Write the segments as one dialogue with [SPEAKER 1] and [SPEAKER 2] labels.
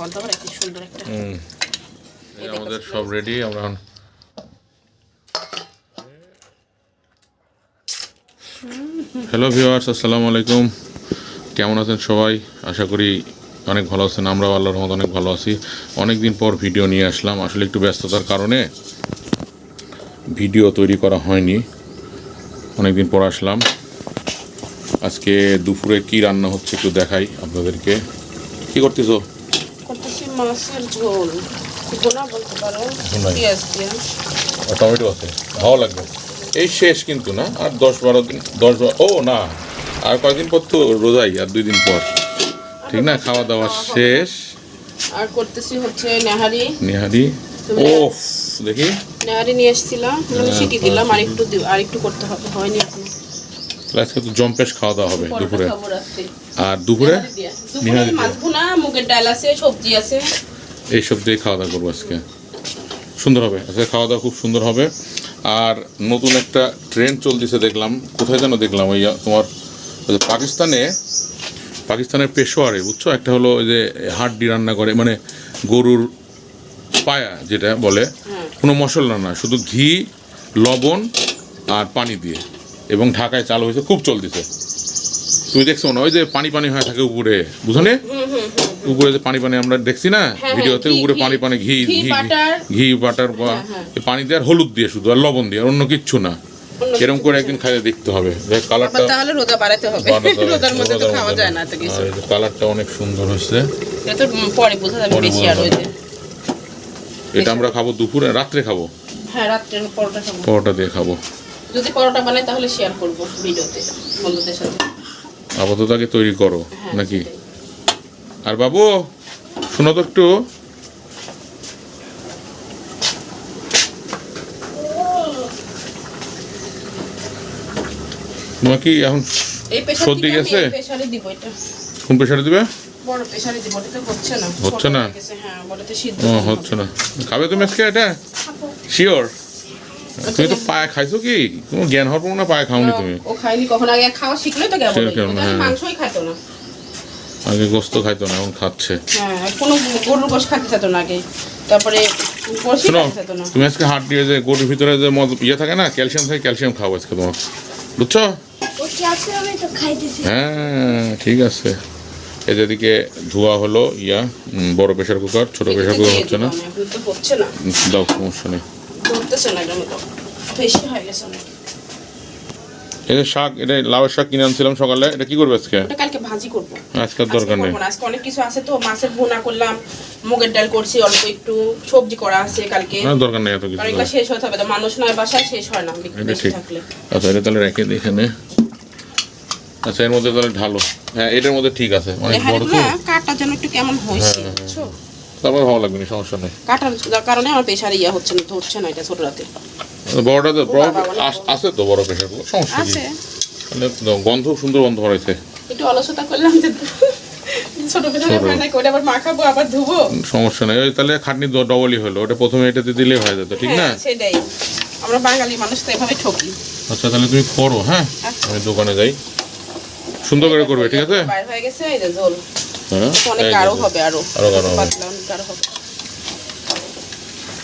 [SPEAKER 1] বলতে কি সুন্দর একটা।
[SPEAKER 2] আমাদের সব রেডি আমরা হ্যালো ভিউয়ার্স আসসালামু আলাইকুম। কেমন আছেন সবাই? আশা করি অনেক ভালো আছেন। আমরাও আল্লাহর রহমত অনেক ভালো আছি। অনেক দিন পর ভিডিও নিয়ে আসলাম। আসলে একটু ব্যস্ততার কারণে ভিডিও তৈরি করা হয়নি। অনেক দিন পর আসলাম। আজকে দুপুরে কি রান্না হচ্ছে একটু দেখাই আপনাদেরকে। কি করতেছি?
[SPEAKER 1] মাছের ঝোল গোনা বলতে পারো
[SPEAKER 2] গোনা।
[SPEAKER 1] পেঁয়াজ
[SPEAKER 2] টমেটো আছে। ভালো লাগবে। এই শেষ কিন্তু না? আর দশ বারো দিন দশ ও না। আর কয়েকদিন পর তো রোজাই আর দুই দিন পর। ঠিক না? খাওয়া দাওয়া শেষ।
[SPEAKER 1] আর করতেছি হচ্ছে নেহারি।
[SPEAKER 2] নিহারি?
[SPEAKER 1] তুমি-
[SPEAKER 2] ও দেখি।
[SPEAKER 1] নেহারি নিয়ে এসেছিলাম। মানে
[SPEAKER 2] হ্যাঁ,
[SPEAKER 1] দিলাম আর একটু আর একটু করতে হবে। হয়নি
[SPEAKER 2] এখনও। আজকে তো জম্পেশ খাওয়া দাওয়া হবে দুপুরে। আর দুপুরে?
[SPEAKER 1] নেহারি মুগের ডাল আছে সবজি আছে।
[SPEAKER 2] এইসব দিয়ে খাওয়া দাওয়া করব আজকে। সুন্দর হবে। আজকে খাওয়া দাওয়া খুব সুন্দর হবে। আর নতুন একটা ট্রেন্ড চলতেছে দেখলাম। কোথায় যেন দেখলাম ওই তোমার পাকিস্তানে পাকিস্তানের পেশোয়ারে বুঝছ? একটা হলো ওই যে হাড্ডি রান্না করে মানে গরুর পায়া যেটা বলে
[SPEAKER 1] হ্যাঁ।
[SPEAKER 2] কোনো মশলা না শুধু ঘি লবণ আর পানি দিয়ে। এবং ঢাকায় চালু হয়েছে খুব চলতেছে। তুমি দেখছ না ওই যে পানি পানি হয়ে থাকে উপরে বুঝো নে? উপরে যে পানি পানি আমরা দেখছি না
[SPEAKER 1] হ্যাঁ,
[SPEAKER 2] ভিডিওতে উপরে পানি পানি ঘি
[SPEAKER 1] ঘি,
[SPEAKER 2] ঘি
[SPEAKER 1] বাটার।
[SPEAKER 2] বা
[SPEAKER 1] হ্যাঁ, হ্যাঁ।
[SPEAKER 2] পানি দিয়ে আর হলুদ দিয়ে শুধু আর লবণ দিয়ে আর অন্য কিচ্ছু না। এরকম করে একদিন খাইয়ে দেখতে হবে। কালারটা
[SPEAKER 1] তাহলে রোজা বাড়াতে হবে। রোজার মধ্যে তো খাওয়া যায় না। কিছু।
[SPEAKER 2] কালারটা অনেক সুন্দর হয়েছে।
[SPEAKER 1] এটা পরে বোঝা যাবে বেশি আর ওই
[SPEAKER 2] এটা আমরা খাব দুপুরে রাত্রে খাব?
[SPEAKER 1] হ্যাঁ রাত্রের পরোটা খাব।
[SPEAKER 2] পরোটা দিয়ে খাব।
[SPEAKER 1] যদি পরোটা বানাই তাহলে শেয়ার করব ভিডিওতে বন্ধুদের সাথে।
[SPEAKER 2] আপাতত আগে তৈরি করো
[SPEAKER 1] হ্যাঁ,
[SPEAKER 2] নাকি? আর বাবু শোনো তো একটু। তোমার কি এখন সর্দি গেছে? কোন প্রেশারে দিবে?
[SPEAKER 1] হচ্ছে না।
[SPEAKER 2] হচ্ছে?
[SPEAKER 1] হয়ে
[SPEAKER 2] হচ্ছে। না। খাবে তুমি আজকে এটা? শিওর তুমি তো পায়ে খাইছো কি? তোমার জ্ঞান হওয়ার পর না পায়ে খাওনি তুমি?
[SPEAKER 1] ও খাইনি কখন আগে খাওয়া শিখলে তো কেমন
[SPEAKER 2] হ্যাঁ।
[SPEAKER 1] মাংসই খাইতো না।
[SPEAKER 2] আগে গোস্ত খাইতো না এখন খাচ্ছে।
[SPEAKER 1] হ্যাঁ আর কোনো গরুর গোশ খাইতে চাইতো না আগে। তারপরে
[SPEAKER 2] তুমি আজকে হাট দিয়ে যে গরুর ভিতরে যে মদ ইয়ে থাকে না ক্যালসিয়াম থাকে ক্যালসিয়াম খাও আজকে তোমার। বুঝছ? হ্যাঁ ঠিক আছে। এই যেদিকে ধোয়া হলো ইয়া বড় প্রেশার কুকার ছোট প্রেশার কুকার হচ্ছে না।
[SPEAKER 1] এখন তো হচ্ছে না।
[SPEAKER 2] উম, দাও সমস্যা নেই।
[SPEAKER 1] ধরতেছে না এটার মতো বেশি হয়ে গেছে অনেক।
[SPEAKER 2] এই শাক এটা লাউয়ের শাক কিনে আনছিলাম সকালে এটা কি করবে আজকে?
[SPEAKER 1] ওটা কালকে ভাজি করব।
[SPEAKER 2] আজকে দরকার নেই।
[SPEAKER 1] আজকে অনেক কিছু আছে তো মাছের ভুনা করলাম মুগের ডাল করছি অল্প একটু সবজি করা আছে কালকে।
[SPEAKER 2] না দরকার নেই এত কিছু
[SPEAKER 1] কারণ শেষ হতে হবে মানুষ নয় বাসায় শেষ হয় না বেশি থাকলে।
[SPEAKER 2] আচ্ছা এটা তাহলে রেখে দিই এখানে। আচ্ছা এর মধ্যে তাহলে ঢালো। হ্যাঁ এটার মধ্যে ঠিক আছে অনেক
[SPEAKER 1] হ্যাঁ
[SPEAKER 2] বড় তো।
[SPEAKER 1] কাটা যেন একটু কেমন হয়েছে
[SPEAKER 2] হ্যাঁ,
[SPEAKER 1] বুঝছ?
[SPEAKER 2] তারপর ভালো লাগবে না সমস্যা নেই।
[SPEAKER 1] কাটার কারণে আমার প্রেশার ইয়া হচ্ছে না ধরছে না এটা ছোট রাতে।
[SPEAKER 2] বড়টা তো বড় আছে তো বড় প্রেশার সমস্যা
[SPEAKER 1] আছে।
[SPEAKER 2] মানে গন্ধ সুন্দর গন্ধ হয়েছে
[SPEAKER 1] একটু অলসতা করলাম যে ছোট প্রেশারে
[SPEAKER 2] ছোট।
[SPEAKER 1] আবার মাখাবো আবার ধুবো।
[SPEAKER 2] সমস্যা নেই। তাহলে খাটনি ডবলই হলো। ওটা প্রথমে এটাতে দিলেই হয়ে যেত ঠিক না?
[SPEAKER 1] হ্যাঁ, সেটাই। আমরা বাঙালি মানুষ তো এভাবে ঠকি।
[SPEAKER 2] আচ্ছা তাহলে তুমি করো হ্যাঁ?
[SPEAKER 1] আচ্ছা।
[SPEAKER 2] আমি দোকানে যাই। সুন্দর করে করবে ঠিক আছে?
[SPEAKER 1] বাইর হয়ে গেছে এই যে
[SPEAKER 2] হ্যাঁ
[SPEAKER 1] অনেক গাঢ় হবে আরও।
[SPEAKER 2] আরও গাঢ় হবে।
[SPEAKER 1] গাঢ় হবে।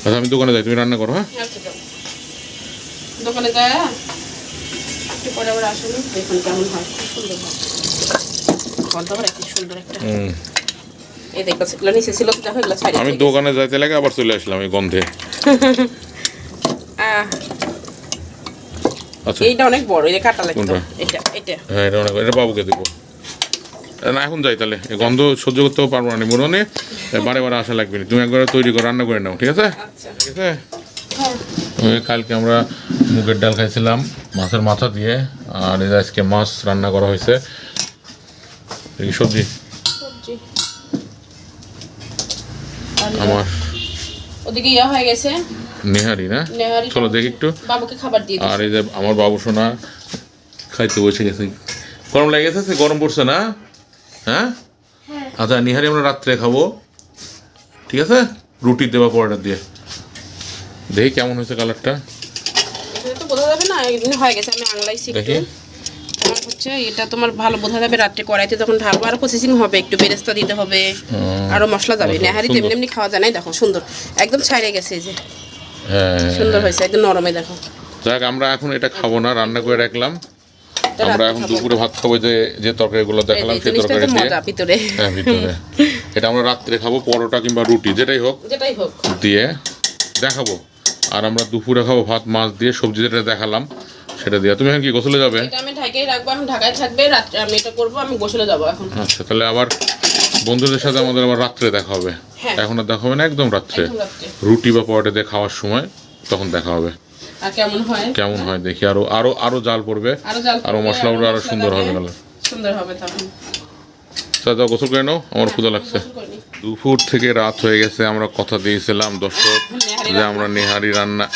[SPEAKER 2] আচ্ছা আমি দোকানে যাই তুমি রান্না করো হ্যাঁ?
[SPEAKER 1] আচ্ছা, দোকানে যায় একটু পরে আবার আসুন দেখুন কেমন হয়। খুব সুন্দর হয়। সুন্দর একটা।
[SPEAKER 2] আমি। দোকানে যাইতে লাগে আবার চলে আসলাম এই গন্ধে। আচ্ছা।
[SPEAKER 1] এইটা অনেক বড় এই কাটা লাগতো? এটা এটা।
[SPEAKER 2] হ্যাঁ এটা অনেক এটা বাবুকে দেবো। না এখন যাই তাহলে। গন্ধ সহ্য করতেও পারব না মনে নেই বারে বারে আসা লাগবে না। তুমি একবার তৈরি করে রান্না করে নাও ঠিক আছে?
[SPEAKER 1] আচ্ছা।
[SPEAKER 2] ঠিক আছে? কালকে আমরা মুগের ডাল খাইছিলাম মাছের মাথা দিয়ে আর আজকে মাছ রান্না করা হয়েছে। সবজি।
[SPEAKER 1] সবজি।
[SPEAKER 2] আমার
[SPEAKER 1] ওদিকে ইয়া হয়ে গেছে।
[SPEAKER 2] নেহারি না? চলো দেখি একটু।
[SPEAKER 1] বাবুকে খাবার দিয়ে
[SPEAKER 2] আর এই যে আমার বাবু সোনা খাইতে বসে গেছে। গরম লেগে গেছে গরম পড়ছে না? হ্যাঁ?
[SPEAKER 3] হ্যাঁ।
[SPEAKER 2] আচ্ছা নিহারি আমরা রাত্রে খাব। ঠিক আছে? রুটি দেবা পরোটা দিয়ে। দেখি কেমন হয়েছে কালারটা।
[SPEAKER 1] তো বোঝা যাবে না এমনি হয়ে গেছে আমি আংলাইছি
[SPEAKER 2] দেখি।
[SPEAKER 1] হচ্ছে হচ্ছে এটা তোমার ভালো বোঝা যাবে রাত্রে কড়াইতে যখন ঢালবো আরও প্রসেসিং হবে একটু বেরেস্তা দিতে হবে আরও মশলা যাবে। নেহারি
[SPEAKER 2] সুন্দর।
[SPEAKER 1] তেমনি এমনি খাওয়া যায় না দেখো সুন্দর। একদম ছাইড়ে গেছে এই যে।
[SPEAKER 2] হ্যাঁ
[SPEAKER 1] সুন্দর হয়েছে একদম নরমে দেখো।
[SPEAKER 2] যাক আমরা এখন এটা খাব না রান্না করে রাখলাম। আমরা এখন দুপুরে ভাত খাব যে যে তরকারিগুলো দেখালাম সেই তরকারি দিয়ে।
[SPEAKER 1] ভিতরে।
[SPEAKER 2] হ্যাঁ ভিতরে। এটা আমরা রাত্রে খাব পরোটা কিংবা রুটি যেটাই হোক।
[SPEAKER 1] যেটাই হোক।
[SPEAKER 2] দিয়ে দেখাবো। আর আমরা দুপুরে খাব ভাত মাছ দিয়ে সবজি যেটা দেখালাম সেটা দিয়ে। তুমি এখন কি গোসলে যাবে?
[SPEAKER 1] এটা আমি ঢাকায় রাখব এখন ঢাকায় থাকবে রাত্রে আমি এটা করব আমি গোসলে যাব এখন।
[SPEAKER 2] আচ্ছা তাহলে আবার বন্ধুদের সাথে আমাদের আবার রাত্রে দেখা হবে।
[SPEAKER 1] হ্যাঁ।
[SPEAKER 2] এখন আর দেখা হবে না একদম রাত্রে। রুটি বা পরোটা দিয়ে খাওয়ার সময় তখন দেখা হবে।
[SPEAKER 1] কেমন হয়?
[SPEAKER 2] কেমন হয় দেখি আরও আরও আরও জাল পড়বে। আরও
[SPEAKER 1] পড়বে,
[SPEAKER 2] মশলাগুলো
[SPEAKER 1] আরও
[SPEAKER 2] সুন্দর হবে নাহলে
[SPEAKER 1] সুন্দর হবে তখন
[SPEAKER 2] গোসল করে নাও আমার ক্ষুদা লাগছে। দুপুর থেকে রাত হয়ে গেছে আমরা কথা দিয়েছিলাম দর্শক যে আমরা নেহারি রান্না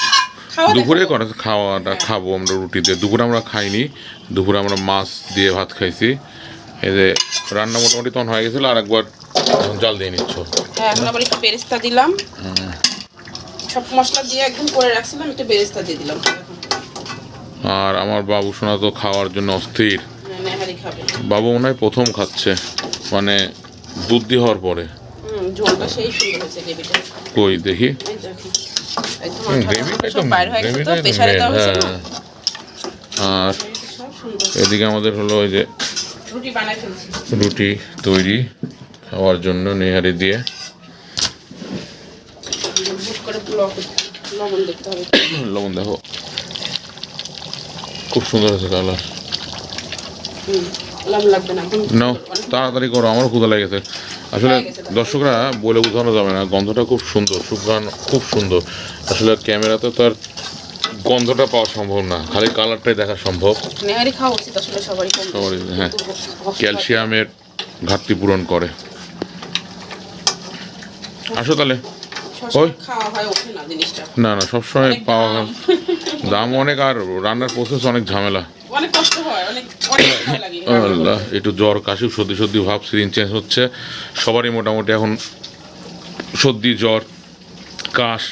[SPEAKER 2] দুপুরে করে খাওয়াটা খাব আমরা রুটিতে দুপুরে আমরা খাইনি দুপুরে আমরা মাছ দিয়ে ভাত খাইছি। এই যে রান্না মোটামুটি তখন হয়ে গেছিল আর একবার জাল দিয়ে নিচ্ছ।
[SPEAKER 1] হ্যাঁ আবার একটু বেরেস্তা দিলাম। সব মশলা দিয়ে একদম করে রাখছিলাম একটু বেরেস্তা দিয়ে দিলাম।
[SPEAKER 2] আর আমার বাবু সোনা তো খাওয়ার জন্য অস্থির।
[SPEAKER 1] হ্যাঁ,
[SPEAKER 2] বাবু মনে হয় প্রথম খাচ্ছে মানে দুধ দিয়ে হওয়ার পরে। কই দেখি।
[SPEAKER 1] হয়ে।
[SPEAKER 2] আর এদিকে আমাদের হলো ওই যে
[SPEAKER 1] রুটি
[SPEAKER 2] তৈরি খাওয়ার জন্য নেহারি দিয়ে
[SPEAKER 1] বুট করে লবণ লবণ দেখতে হবে।
[SPEAKER 2] লবণ দেখো। খুব সুন্দর আছে কালার। নাও তাড়াতাড়ি করো আমার ক্ষুদা লেগেছে। আসলে দর্শকরা বলে বোঝানো যাবে না গন্ধটা খুব সুন্দর সুঘ্রাণ খুব সুন্দর। আসলে ক্যামেরাতে তো আর গন্ধটা পাওয়া সম্ভব না খালি কালারটাই দেখা সম্ভব।
[SPEAKER 1] সবারই
[SPEAKER 2] হ্যাঁ। ক্যালসিয়ামের ঘাটতি পূরণ করে। আসো তাহলে। ওই।
[SPEAKER 1] খাওয়া হয় ওঠে না জিনিসটা।
[SPEAKER 2] না না সবসময় পাওয়া
[SPEAKER 1] দাম।
[SPEAKER 2] দাম অনেক আর রান্নার প্রসেস অনেক ঝামেলা।
[SPEAKER 1] অনেক কষ্ট হয় অনেক অনেক সময় লাগে।
[SPEAKER 2] আল্লাহ একটু জ্বর কাশি সর্দি সর্দি ভাব সিরিন চেঞ্জ হচ্ছে। সবারই মোটামুটি এখন সর্দি জ্বর কাশ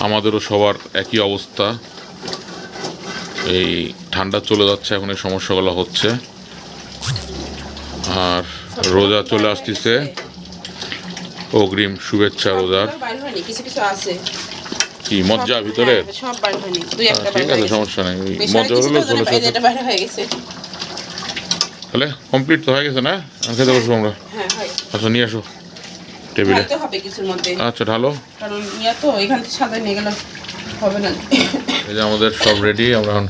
[SPEAKER 2] আমাদেরও সবার একই অবস্থা। এই ঠান্ডা চলে যাচ্ছে এখন এই সমস্যাগুলো হচ্ছে। আর রোজা চলে আসতেছে। অগ্রিম শুভেচ্ছা রোজার। কি মজ্জা ভিতরে
[SPEAKER 1] হ্যাঁ,
[SPEAKER 2] ঠিক আছে সমস্যা নেই। মজ্জা হলে
[SPEAKER 1] হয়ে
[SPEAKER 2] তাহলে কমপ্লিট তো হয়ে গেছে না? খেতে বসবো আমরা?
[SPEAKER 1] হ্যাঁ
[SPEAKER 2] আচ্ছা নিয়ে আসো টেবিলে। আচ্ছা ঢালো। এই যে আমাদের সব রেডি আমরা এখন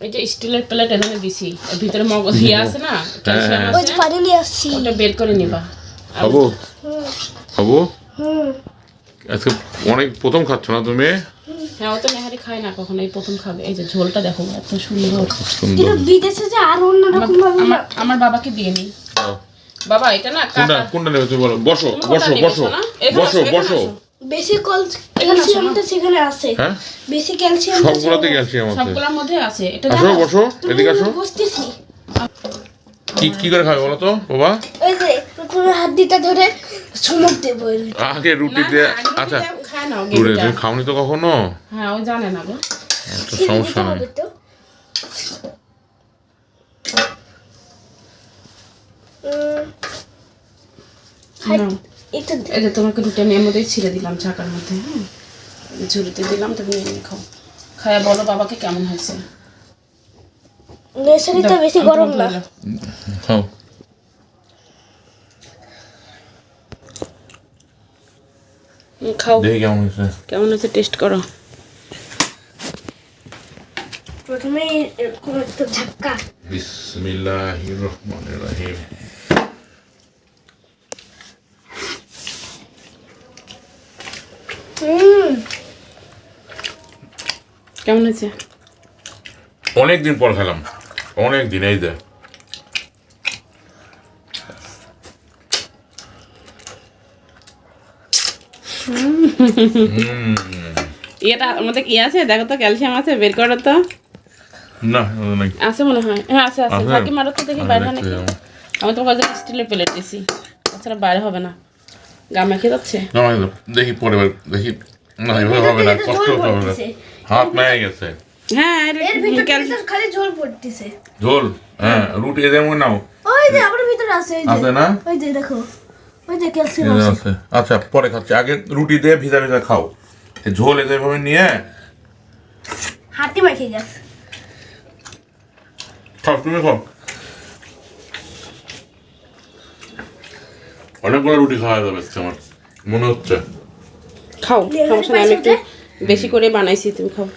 [SPEAKER 1] এই যে স্টিলের প্লেট এখানে দিছি। ভিতরে মগজ ইয়ে আছে না? ক্যালসিয়াম
[SPEAKER 2] হ্যাঁ।
[SPEAKER 3] ওই
[SPEAKER 1] আছে।
[SPEAKER 3] যে পানি নিয়ে আসছি।
[SPEAKER 1] ওটা বের করে নিবা।
[SPEAKER 2] আজকে অনেক প্রথম খাচ্ছ না তুমি?
[SPEAKER 1] হ্যাঁ ও তো নেহারি খায় না কখনো এই প্রথম খাবে। এই যে ঝোলটা দেখো এত সুন্দর।
[SPEAKER 3] কিন্তু বিদেশে যে আর অন্যরকম ভাবে
[SPEAKER 1] আমার বাবাকে দিয়ে নি। বাবা এটা না
[SPEAKER 2] কোনটা
[SPEAKER 1] কাটা।
[SPEAKER 2] কোনটা নেবে তুমি বলো? বসো বসো বসো। বসো বসো।
[SPEAKER 3] বেশি ক্যালসিয়ামটা সেখানে আছে।
[SPEAKER 2] হ্যাঁ?
[SPEAKER 3] বেশি ক্যালসিয়াম
[SPEAKER 2] সবগুলোতে ক্যালসিয়াম আছে।
[SPEAKER 1] সবগুলোর মধ্যে আছে। এটা
[SPEAKER 2] আসো বসো এদিকে আসো।
[SPEAKER 3] বসতেছি।
[SPEAKER 2] কি কি করে খাবে বলো তো বাবা?
[SPEAKER 3] ওই যে প্রথমে হাড্ডিটা ধরে চুমুক দেবো
[SPEAKER 2] আগে রুটি দিয়ে আচ্ছা রুটি তুমি খাওনি তো কখনো?
[SPEAKER 1] হ্যাঁ ও জানে না গো।
[SPEAKER 2] তো সমস্যা নেই।
[SPEAKER 3] হবে এটা
[SPEAKER 1] এই যে তোমাকে রুটি আমি এর মধ্যেই ছিঁড়ে দিলাম চাকার মধ্যে হ্যাঁ? ঝুড়িতে দিলাম তুমি নিয়ে খাও। খায়া বলো বাবাকে কেমন হয়েছে।
[SPEAKER 3] নেশারিটা বেশি গরম না।
[SPEAKER 2] খাও।
[SPEAKER 1] খাও।
[SPEAKER 2] দেখি কেমন হয়েছে।
[SPEAKER 1] কেমন হয়েছে টেস্ট করো।
[SPEAKER 3] প্রথমে এরকম একটু
[SPEAKER 2] বিসমিল্লাহির রহমানির রহিম
[SPEAKER 3] হুম
[SPEAKER 1] কেমন হয়েছে?
[SPEAKER 2] অনেক দিন পর খেলাম। অনেক দিন এই যে।
[SPEAKER 1] ওর মধ্যে কি আছে? দেখো তো ক্যালসিয়াম আছে বের করো তো।
[SPEAKER 2] না
[SPEAKER 1] আছে মনে হয়। হ্যাঁ আছে আছে? ফাঁকি মারো তো দেখি বাইরে নাকি। আমি তোমার কাছে স্টিলের প্লেট দিছি তাছাড়া বাইরে হবে না। গা মেখে যাচ্ছে।
[SPEAKER 2] দেখি পরে দেখি। না এভাবে হবে না কষ্ট হবে না। হাত মেয়ে গেছে।
[SPEAKER 1] হ্যাঁ
[SPEAKER 3] এর ভিতরে খালি ঝোল পড়তেছে।
[SPEAKER 2] ঝোল? হ্যাঁ রুটি যেমন নাও।
[SPEAKER 3] ওই যে আমার ভিতরে আছে ওই
[SPEAKER 2] আছে না?
[SPEAKER 3] ওই যে দেখো। ওই যে ক্যালসিয়াম আছে।
[SPEAKER 2] আচ্ছা পরে খাচ্ছি। আগে রুটি দিয়ে ভিজা ভিজা খাও। এই ঝোল এদের ভাবে নিয়ে
[SPEAKER 3] হাতি মাখে গেছে।
[SPEAKER 2] খাও তুমি খাও। অনেকগুলো রুটি খাওয়া যাবে আমার। মনে হচ্ছে।
[SPEAKER 1] খাও সমস্যা আমি একটু বেশি করে বানাইছি তুমি খাও।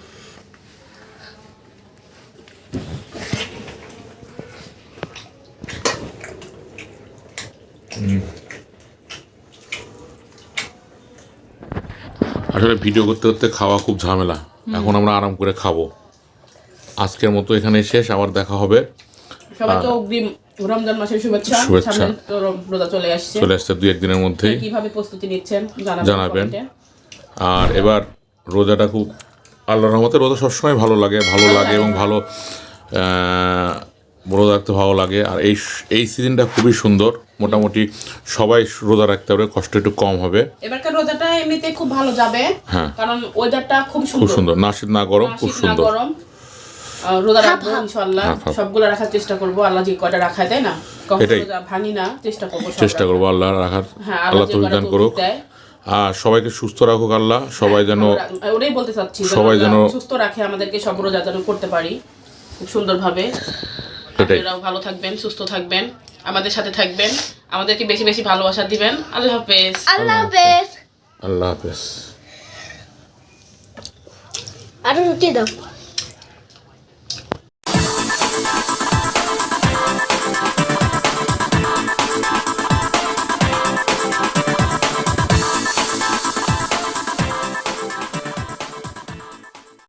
[SPEAKER 2] আসলে ভিডিও করতে করতে খাওয়া খুব ঝামেলা। এখন আমরা আরাম করে খাব। আজকের মতো এখানে শেষ আবার দেখা হবে।
[SPEAKER 1] সবাইকে অগ্রিম রমজান মাসের শুভেচ্ছা।
[SPEAKER 2] শুভেচ্ছা।
[SPEAKER 1] রোজা চলে আসছে।
[SPEAKER 2] চলে আসছে দুই একদিনের মধ্যেই
[SPEAKER 1] কীভাবে প্রস্তুতি নিচ্ছেন জানাবেন।
[SPEAKER 2] আর এবার রোজাটা খুব আল্লাহর রহমতে রোজা সবসময় ভালো লাগে ভালো লাগে এবং ভালো রোজা রাখতে ভালো লাগে। আর এই এই সিজনটা খুবই সুন্দর। মোটামুটি সবাই রোজা রাখতে পারবে কষ্ট একটু কম হবে।
[SPEAKER 1] এবারকার রোজাটা এমনিতে খুব ভালো যাবে
[SPEAKER 2] হ্যাঁ।
[SPEAKER 1] কারণ ওয়েদারটা খুব
[SPEAKER 2] খুব
[SPEAKER 1] সুন্দর।
[SPEAKER 2] সুন্দর। না শীত না গরম খুব সুন্দর।
[SPEAKER 1] গরম। রোজা রাখব ইনশাল্লাহ
[SPEAKER 2] হাফ হাফ।
[SPEAKER 1] সবগুলো রাখার চেষ্টা করব। আল্লাহ যে কয়টা রাখায় তাই না? কখন ভাঙি না চেষ্টা করব
[SPEAKER 2] চেষ্টা করব আল্লাহ রাখার
[SPEAKER 1] হ্যাঁ
[SPEAKER 2] আল্লাহ তৌফিক দান করুক। আর সবাইকে সুস্থ রাখুক আল্লাহ সবাই যেন
[SPEAKER 1] আমরা ওটাই বলতে চাচ্ছি
[SPEAKER 2] সবাই যেন-
[SPEAKER 1] সুস্থ রাখে আমাদেরকে সব রোজা যেন করতে পারি খুব সুন্দরভাবে।
[SPEAKER 2] ভাবে
[SPEAKER 1] আপনারাও ভালো থাকবেন সুস্থ থাকবেন আমাদের সাথে থাকবেন আমাদেরকে বেশি বেশি ভালোবাসা দিবেন। আল্লাহ হাফেজ।
[SPEAKER 3] আল্লাহ হাফেজ।
[SPEAKER 2] আল্লাহ হাফেজ।
[SPEAKER 3] আরও রুটি দাও।